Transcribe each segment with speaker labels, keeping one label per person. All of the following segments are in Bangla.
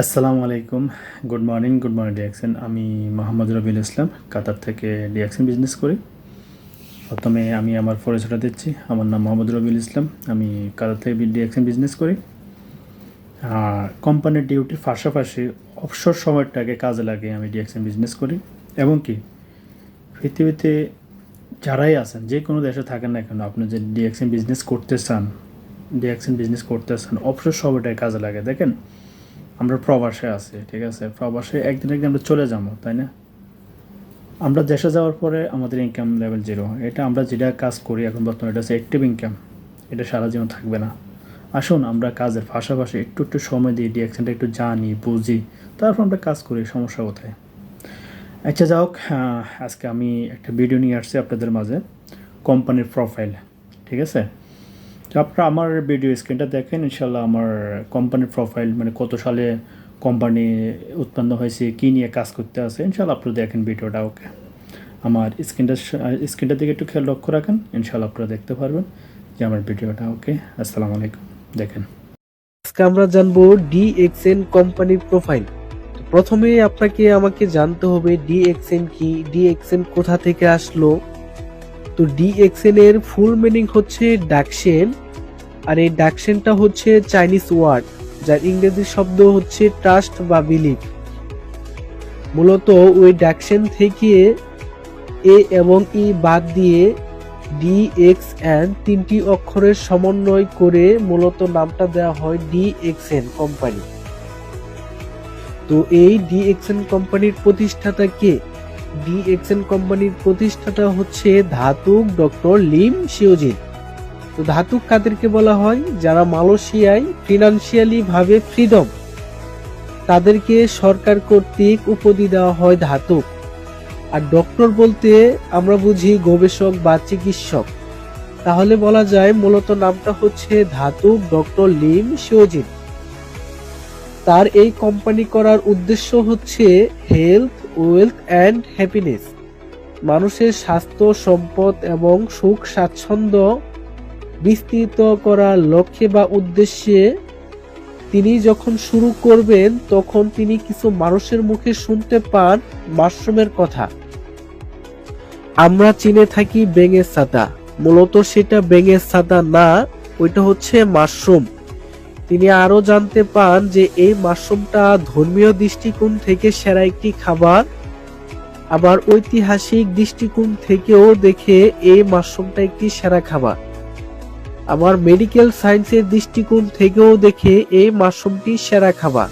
Speaker 1: আসসালামু আলাইকুম। Good morning good morning DXN আমি মোহাম্মদ রবিউল ইসলাম, কাতার থেকে ডিএক্সেন বিজনেস করি। প্রথমে আমি আমার পরিচয়টা দিচ্ছি। আমার নাম মোহাম্মদ রবিউল ইসলাম। আমি কাতার থেকে ডিএক্সেন বিজনেস করি। আর কোম্পানির ডিউটির পাশাপাশি অবসর সময়টাকে কাজে লাগে আমি ডিএক্সেন বিজনেস করি। এবং কি, পৃথিবীতে যারাই আছেন, যে কোনো দেশে থাকেন না কেন, আপনি যে ডিএক্সেন বিজনেস করতে চান ডিএক্সেন বিজনেস করতে চান অবসর সময়টাকে কাজে লাগে দেখেন আমরা প্রবাসে আছি ঠিক আছে? প্রবাসে একদিন একদিন আমরা চলে যাব তাই না? আমরা দেশে যাওয়ার পরে আমাদের ইনকাম লেভেল জিরো এটা আমরা যেটা কাজ করি এখন বর্তমানে এটা হচ্ছে অ্যাক্টিভ ইনকাম এটা সারা জীবন থাকবে না। আসুন আমরা কাজের পাশাপাশি একটু একটু সময় দিই ডিএকশনটা একটু জানি বুঝি তারপর আমরা কাজ করি সমস্যা কোথায়? আচ্ছা যাই হোক আহ, আজকে আমি একটা ভিডিও নিয়ে আসছি আপনাদের মাঝে কোম্পানির প্রোফাইল ঠিক আছে? তো আপনারা আমার ভিডিও স্ক্রিনটা দেখেন ইনশাল্লাহ আমার কোম্পানির প্রোফাইল মানে কত সালে কোম্পানি উৎপন্ন হয়েছে, কী নিয়ে কাজ করতে আছে ইনশাল্লাহ আপনারা দেখেন ভিডিওটা ওকে আমার স্ক্রিনটা স্ক্রিনটার দিকে একটু খেয়াল লক্ষ্য রাখেন ইনশাল্লাহ আপনারা দেখতে পারবেন যে আমার ভিডিওটা ওকে আসসালামু আলাইকুম, দেখেন।
Speaker 2: আজকে আমরা জানব ডি ডিএক্সএন কোম্পানির প্রোফাইল প্রথমে আপনাকে, আমাকে জানতে হবে ডি ডিএক্সএন কি ডিএক্সএন কোথা থেকে আসলো? তো ডি ডিএক্সএন এর ফুল মিনিং হচ্ছে ডাকশেন আর এই ডাকশেনটা হচ্ছে চাইনিজ ওয়ার্ড, যার ইংরেজি শব্দ হচ্ছে ট্রাস্ট বা বিলিভ। মূলত ওই ডাকশেন থেকে এ এবং ই বাদ দিয়ে ডি, এক্স, এন তিনটি অক্ষরের সমন্বয় করে মূলত নামটা দেওয়া হয় ডি, এক্স, এন কোম্পানি। তো এই ডি, এক্স, এন কোম্পানির প্রতিষ্ঠাতা কে? ডি, এক্স, এন কোম্পানির প্রতিষ্ঠাতা হচ্ছে ধাতুক ডক্টর লিম শিওজিন তো ধাতুক কাদেরকে বলা হয়, যারা মালয়েশিয়ায় ফিনান্সিয়ালি ভাবে ফ্রিডম তাদেরকে সরকার কর্তৃক উপাধি দেওয়া হয় ধাতুক। আর ডক্টর বলতে আমরা বুঝি গবেষক বা চিকিৎসক। তাহলে বলা যায় মূলত নামটা হচ্ছে ধাতুক ডক্টর লিম শিওজিন। তার এই কোম্পানি করার উদ্দেশ্য হচ্ছে হেলথ ওয়েলথ অ্যান্ড হ্যাপিনেস মানুষের স্বাস্থ্য, সম্পদ এবং সুখ স্বাচ্ছন্দ্য বিস্তৃত করার লক্ষ্যে বা উদ্দেশ্যে তিনি যখন শুরু করবেন, তখন তিনি কিছু মানুষের মুখে শুনতে পান মাশরুমের কথা। আমরা চিনে থাকি বেঙের ছাতা। মূলত সেটা বেঙের ছাতা না, ওইটা হচ্ছে মাশরুম। তিনি আরও জানতে পান যে এই মাশরুমটা ধর্মীয় দৃষ্টিকোণ থেকে সেরা একটি খাবার। আবার ঐতিহাসিক দৃষ্টিকোণ থেকেও দেখে এই মাশরুমটা একটি সেরা খাবার। আবার মেডিকেল সায়েন্সের দৃষ্টিকোণ থেকেও দেখে এই মাশরুমটি সেরা খাবার।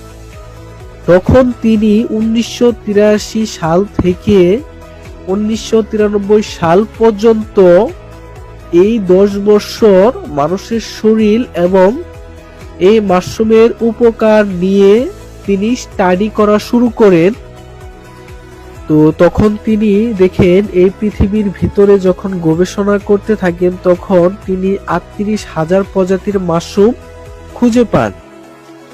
Speaker 2: তখন তিনি উনিশশো তিরাশি সাল থেকে উনিশশো তিরানব্বই সাল পর্যন্ত এই দশ বছর মানুষের শরীর এবং এই মাশরুমের উপকার নিয়ে তিনি স্টাডি করা শুরু করেন। তো তখন তিনি দেখেন, এই পৃথিবীর ভিতরে যখন গবেষণা করতে থাকেন, তখন তিনি আটত্রিশ হাজার প্রজাতির মাশরুম খুঁজে পান।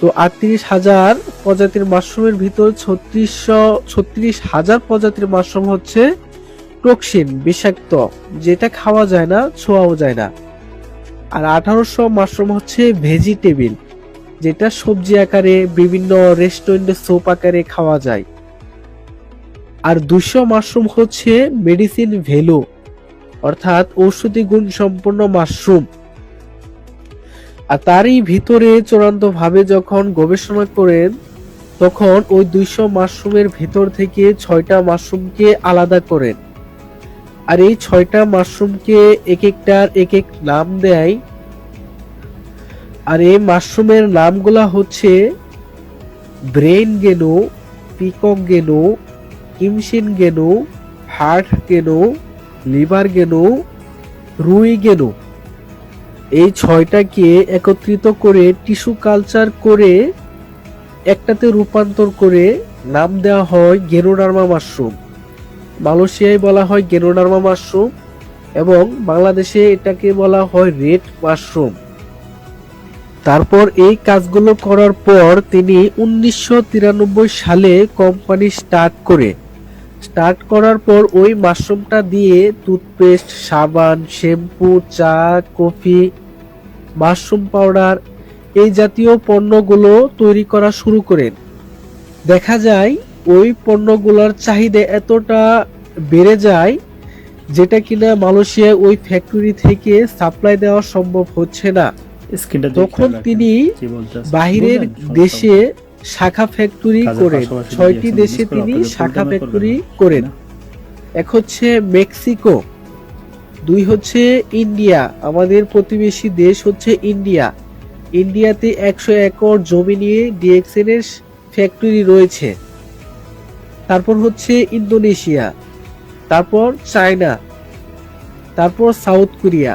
Speaker 2: তো আটত্রিশ হাজার প্রজাতির মাশরুমের ভিতর ছত্রিশশো, ছত্রিশ হাজার প্রজাতির মাশরুম হচ্ছে টক্সিন, বিষাক্ত, যেটা খাওয়া যায় না, ছোঁয়াও যায় না। আর আঠারোশো মাশরুম হচ্ছে ভেজিটেবিল, যেটা সবজি আকারে বিভিন্ন রেস্টুরেন্টে সোপ আকারে খাওয়া যায়। আর দুশো মাশরুম হচ্ছে মেডিসিন ভ্যালু অর্থাৎ ঔষধি গুণ সম্পন্ন মাশরুম। আর তারই ভিতরে চূড়ান্ত ভাবে যখন গবেষণা করেন, তখন ওই দুইশো মাশরুমের ভেতর থেকে ছয়টা মাশরুমকে আলাদা করেন। আর এই ছয়টা মাশরুমকে এক একটার এক এক নাম দেয়। আর এই মাশরুমের নামগুলা হচ্ছে brain গেনো peacock gano কিমসিন gano heart gano, liver gano, রুই গেনো। এই ছয়টাকে একত্রিত করে টিস্যু কালচার করে একটাতে রূপান্তর করে নাম দেওয়া হয় গেরোডার্মা মাশরুম। মালয়েশিয়ায় বলা হয় গেরোডার্মা মাশরুম এবং বাংলাদেশে এটাকে বলা হয় রেড মাশরুম। তারপর এই কাজগুলো করার পর তিনি উনিশশো তিরানব্বই সালে কোম্পানি স্টার্ট করে স্টার্ট করার পর ওই মাশরুমটা দিয়ে টুথপেস্ট সাবান শ্যাম্পু চা কফি মাশরুম পাউডার এই জাতীয় পণ্যগুলো তৈরি করা শুরু করেন। দেখা যায় ওই পণ্যগুলোর চাহিদা এতটা বেড়ে যায় যেটা কিনা মালয়েশিয়া ওই ফ্যাক্টরি থেকে সাপ্লাই দেওয়া সম্ভব হচ্ছে না। তখন তিনি বাহিরের দেশে শাখা ফ্যাক্টরি
Speaker 1: করে
Speaker 2: ছয়টি দেশে তিনি শাখা ফ্যাক্টরি করেন। এক হচ্ছে মেক্সিকো দুই হচ্ছে ইন্ডিয়া। আমাদের প্রতিবেশী দেশ হচ্ছে ইন্ডিয়া। ইন্ডিয়াতে একশো একর জমি নিয়ে ডিএক্সএন এর ফ্যাক্টরি রয়েছে। তারপর হচ্ছে ইন্দোনেশিয়া তারপর চায়না তারপর সাউথ কোরিয়া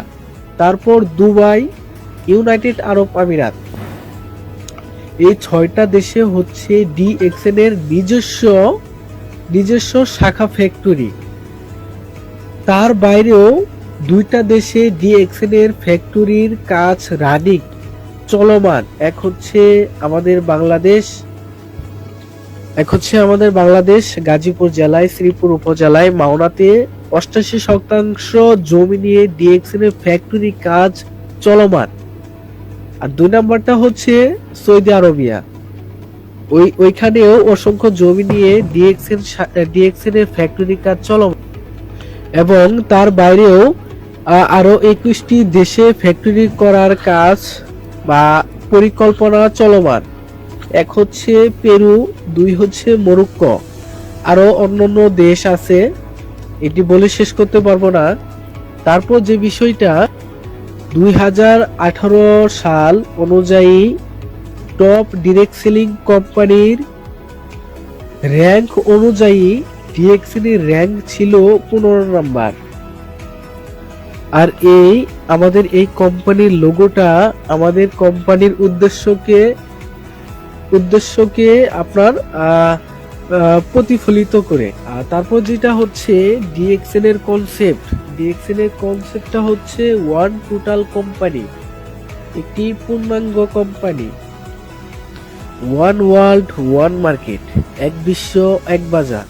Speaker 2: তারপর দুবাই ইউনাইটেড আরব আমিরাত। এই ছয়টা দেশে হচ্ছে ডিএক্সএন এর নিজস্ব নিজস্ব শাখা ফ্যাক্টরি তার বাইরেও দুইটা দেশে ডিএক্সএন এর ফ্যাক্টরির কাজ রানিং চলমান। এক হচ্ছে আমাদের বাংলাদেশ, এক হচ্ছে আমাদের বাংলাদেশ, গাজীপুর জেলায়, শ্রীপুর উপজেলায়। মাওনাতে অষ্টাশি শতাংশ জমি নিয়ে ডিএক্সএন এর ফ্যাক্টরি কাজ চলমান। আর দুই নাম্বারটা হচ্ছে সৌদি আরবিয়া। ওই ওইখানেও অসংখ্য জমি নিয়ে ডিএক্সএন এর ফ্যাক্টরি কাজ চলমান। এবং তার বাইরেও আহ, আরও একুশটি দেশে ফ্যাক্টরি করার কাজ বা পরিকল্পনা চলমান। এক হচ্ছে পেরু দুই হচ্ছে মরক্কো। আরও অন্যান্য দেশ আছে এটি বলে শেষ করতে পারব না। তারপর যে বিষয়টা দুই হাজার আঠারো সাল অনুযায়ী টপ ডিরেক্ট সেলিং কোম্পানির র্যাঙ্ক অনুযায়ী ডিএক্সএন এর র্যাঙ্ক ছিল পনেরো নাম্বার। আর এই আমাদের এই কোম্পানির লোগোটা আমাদের কোম্পানির উদ্দেশ্যকে উদ্দেশ্যকে আপনার প্রতিফলিত করে। আর তারপর যেটা হচ্ছে ডিএক্সএন এর কনসেপ্ট ডিএক্সএন এর কনসেপ্টটা হচ্ছে ওয়ান টোটাল কোম্পানি একটি পূর্ণাঙ্গ company one world one market এক বিশ্ব, এক বাজার।